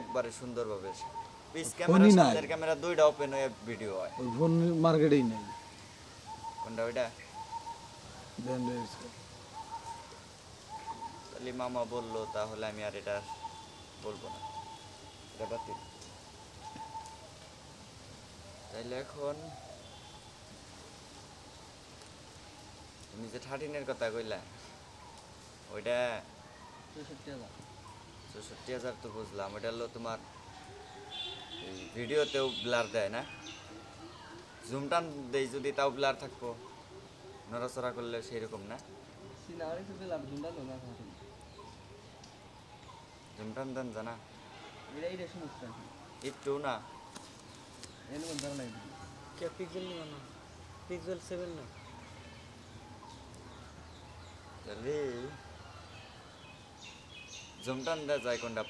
একবারে সুন্দরভাবে piece camera. সামনের ক্যামেরা দুইটা ওপেন হয়ে ভিডিও হয়। ওই ফোন মার্কেটেই নেই। কোনটা ওইটা? দেন রয়েছে। তাহলে মামা বলল তাহলে আমি আর এটা বলব না। এটা বাতিল। তাইলে এখন তুমি যে থার্টিনের কথা কইলা ওইটা চৌষট্টি হাজার তো বুঝলাম। ওইটা হলো তোমার ভিডিওতেও ব্লার দেয় না? জুম টান দেই যদি তাও ব্লার থাকব। নড়াচড়া করলে সেই রকম না জুম টান দেন জানা। একটু না। কে পিক্সেল না? পিক্সেল সেভেন না? তাহলে দেওয়া যায় কোনটা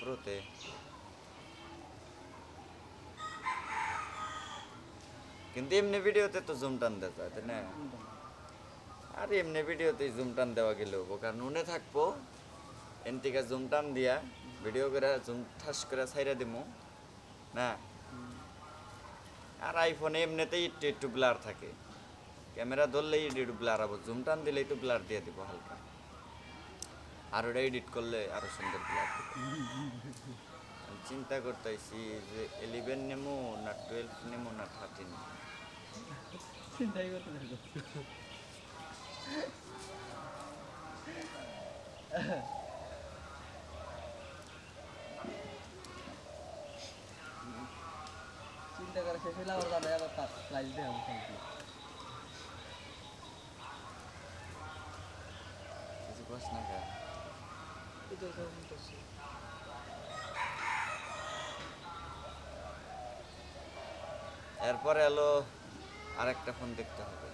কিন্তু এমনি ভিডিওতে তো জুম টান দেওয়া যায় তাই না? আর এমনি ভিডিওতে জুম টান দেওয়া গেলেও হব, কারণ উনে থাকব এন থেকে জুম টান দিয়া ভিডিও করে জুম ঠাস করে ছাইরা দিমু না? আর আইফোনে এমনিতেই একটু একটু ব্লার থাকে। ক্যামেরা ধরলেই একটু ব্লার হব জুম টান দিলেই তো ব্লার দিয়ে দিব হালকা। আর ওটা এডিট করলে আরও সুন্দর আমি চিন্তা করতেছি যে ইলেভেন নেমো না টুয়েলভ নেমো না থার্টিন চিন্তা করে শেষ হলে আবার জানে আবার প্রাইজ দেওয়া হবে কিছু কস না কা এরপরে এলো আরেকটা ফোন দেখতে হবে।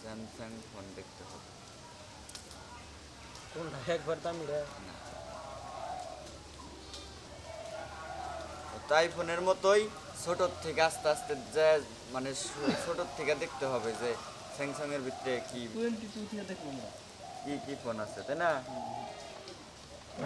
স্যামসাং ফোন দেখতে হবে। কোনটা? একবার দামি রে। তো আইফোনের মতোই ছোটোর থেকে আস্তে আস্তে যে মানে ছোটোর থেকে দেখতে হবে যে স্যামসাং এর ভিতরে কি টোয়েন্টি টু থেকে দেখব কি কি ফোন আছে তাই না?